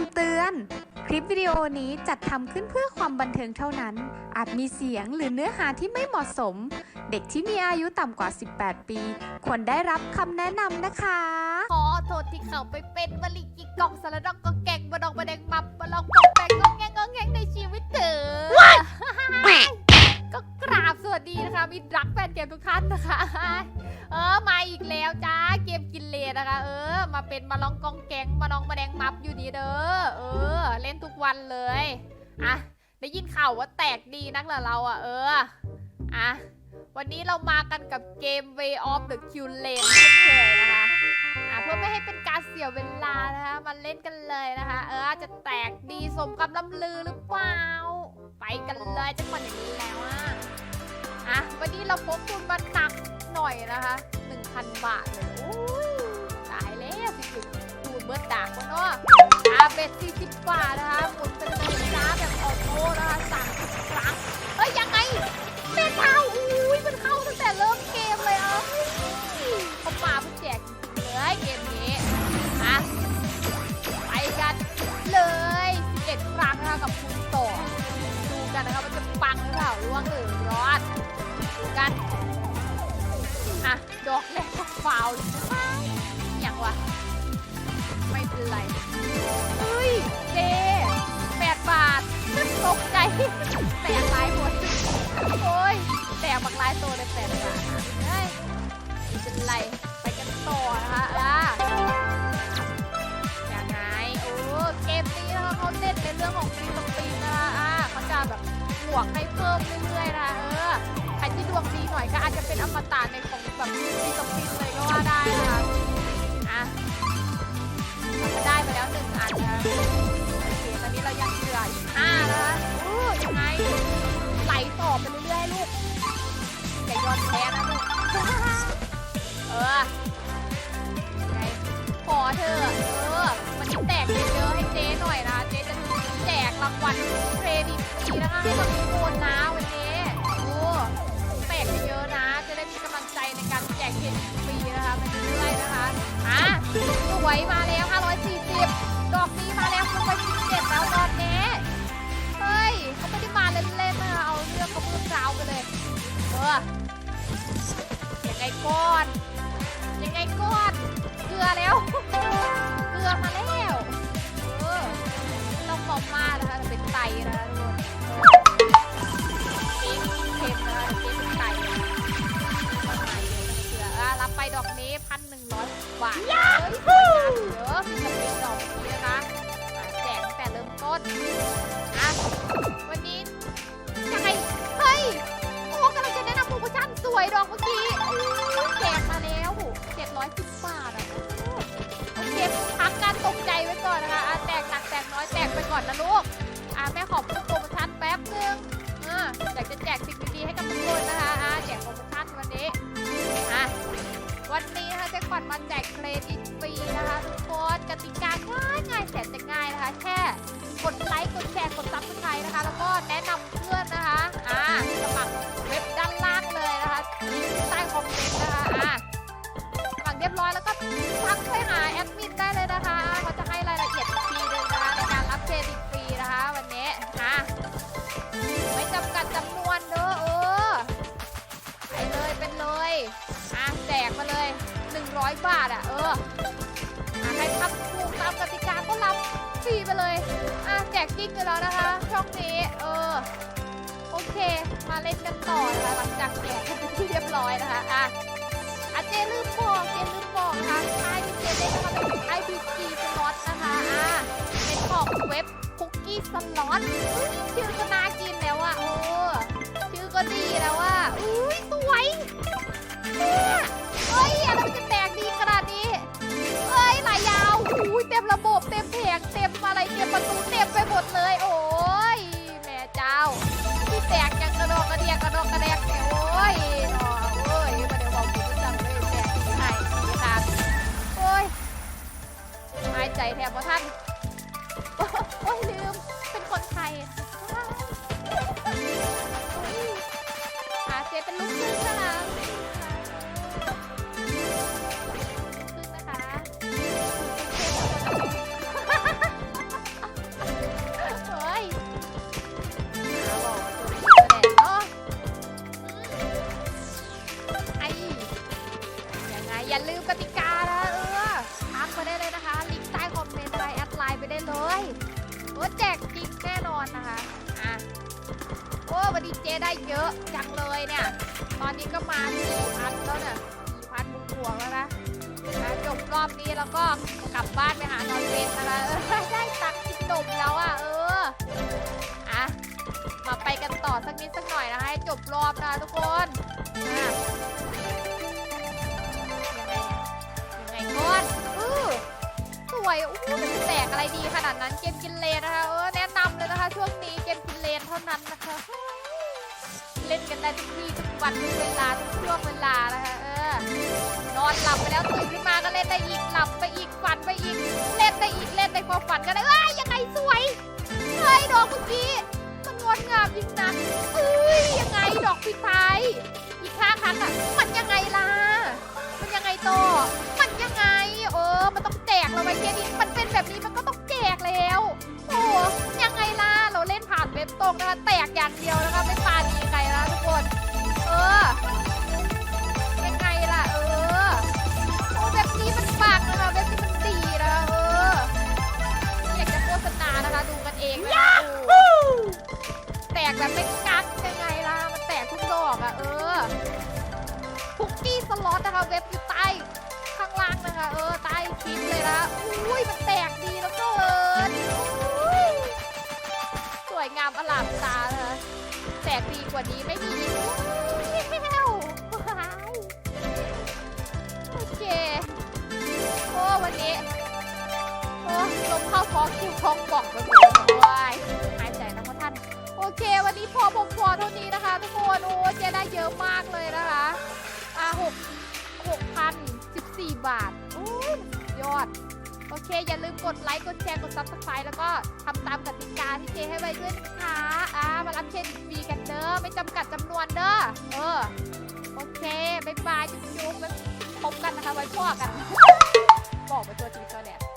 ำเตือน คลิปวิดีโอนี้จัดทำขึ้นเพื่อความบันเทิงเท่านั้น อาจมีเสียงหรือเนื้อหาที่ไม่เหมาะสม เด็กที่มีอายุต่ำกว่า 18 ปี ควรได้รับคำแนะนำนะคะ ขอโทษที่เขาไปเป็นมะลิกิกกล่องสารดอก ลองกองแกงมาลองมาแดงมับอยู่ดีเด้อ เออ เล่นทุกวันเลย อะ ได้ยินข่าวว่าแตกดีนักเหรอเราอะ เออ อะ วันนี้เรามากันกับเกม Way of the Q Lane เช่นเคยนะคะ อะ เพื่อไม่ให้เป็นการเสียเวลานะคะ มาเล่นกันเลยนะคะ เออ จะแตกดีสมกับล่ำลือหรือเปล่า ไปกันเลยจังหวะอย่างนี้แล้วอะ อะ วันนี้เราพกทุนมาหนักหน่อยนะคะ 1,000 บาทเลยโอ้ย อะเบ็ด40บาทนะคะหมุนไปเลยจ้าแบบออกโต้นะคะ30ครั้งเฮ้ยยังไงเบ็ดเข้าอุ้ยมันเข้าตั้งแต่เริ่มเกมเลยอะเขาป่าเพื่อแจกเลยเกมนี้อะไปกันเลย11ครั้งนะคะกับคุณต่อดูกันนะคะว่าจะปังหรือเปล่าร่วงหรือรอดดูกันอะดอกแรกก็ฟาวล์อย่างวะ เป็นไร เฮ้ย เจแปดบาทตกใจ แตกลายหมดโอ้ย แตกบักลายตัวเลยแปดบาทเฮ้ยไม่เป็นไร ไปกันต่อนะคะอะยังไงโอ้เกมนี้นะคะเขาเล่นในเรื่องของฟีสปีนนะคะอะเขาจะแบบบวกให้เพิ่มเรื่อยๆนะคะเออใครที่ดวงดีหน่อยก็อาจจะเป็นอมตะในของแบบฟีสปีนเลยก็ว่าได้นะคะ แล้วหนึ่งอันนะโอเคตอนนี้เรายังเหลืออีกห้านะคะอู้ยังไง ไหลต่อไปเรื่อยๆลูกอย่ายอมแพ้นะลูก เออไงขอเธอ เออ มันแตกเยอะๆให้เจ๊หน่อยนะ เจ๊จะแจกรางวัลเครดิตฟรีนะคะให้กับทุกคนนะวันนี้โอ้แตกเยอะๆนะ จะได้มีกำลังใจในการแจกเครดิตฟรีนะคะไปเรื่อยๆนะคะ อะสวยมา ออยังไงก่อนยังไงก่อนเกลือแล้วเกลือมาแล้วเออต้องบอกมากนะคะเป็นไตนะคะ แค่กดไลค์ กดแชร์ กดซับสไครต์นะคะ แล้วก็แนะนำ รีไปเลย อะแจกจริงอยู่แล้วนะคะ ช่องนี้ เออ โอเค มาเล่นกันต่อนะคะหลังจากแจกเป็นที่เรียบร้อยนะคะ อะอะเจลืมบอกเจลืมบอกนะคะไอพีเจเล่นนะคะเป็น IPG Slot นะคะอะ ใจแทบว่าท่าน โอ้ยลืม เป็นคนไทยอาเจเป็นลูกครึ่งซะแล้วครึ่งนะคะเฮ้ยอย่าลืมกติกา แจกจริงแน่นอนนะคะอะโอ้วันนี้เจได้เยอะจังเลยเนี่ย ตอนนี้ก็มาสี่พันแล้วเนี่ยสี่พันบวกแล้วนะอะจบรอบนี้แล้วก็กลับบ้านไปหานอนเวนนะคะเออได้ตังค์กินนมแล้วอะเอออะมาไปกันต่อสักนิดสักหน่อยนะคะให้จบรอบนะทุกคนอะ กันได้ทุกที่ทุกวันทุกเวลาทุกช่วงเวลานะคะเออนอนหลับไปแล้วตื่นขึ้นมาก็เล่นได้อีกหลับไปอีกฝันไปอีกเล่นได้อีกเล่นในความฝันก็ได้เอ้ยยังไงสวยเฮ้ยดอกเมื่อกี้มันงดงามยิ่งนักเอ้ยยังไงดอกปิทายอีกข้าครั้งอะมันยังไงล่ะมันยังไงต่อมันยังไงเออมันต้องแจกแล้วไว้เกมนี้มันเป็นแบบนี้มันก็ต้องแจกแล้วโอ้ยังไงล่ะเราเล่นผ่านเว็บตรงนะคะแตกอย่างเดียวนะคะไม่ปาดี อุ้ยมันแตกดีแล้วก็เอออุ้ยสวยงามอลามตาเลยแตกดีกว่านี้ไม่มีอีกแล้วโอเคโอ้วันนี้โอ้ลมเข้าท้องคิวท้องป่องไปหมดเลยว้ายหายใจนะพ่อท่าน โอเค วันนี้พอผมพอเท่านี้นะคะ ทุกคนโอ้เจได้เยอะมากเลยนะคะอะหก6,014บาทโอ้ยยอด โอเค อย่าลืมกดไลค์กดแชร์กดซับสไครต์แล้วก็ทำตามกติกาที่เจให้ไว้ด้วยนะคะอ่ามารับเชนฟรีกันเด้อไม่จำกัดจำนวนเด้อเออโอเคบายบายจุ๊บจุ๊บพบกันนะคะไว้พ่อกัน บอกไปตัวจริงตัวแดด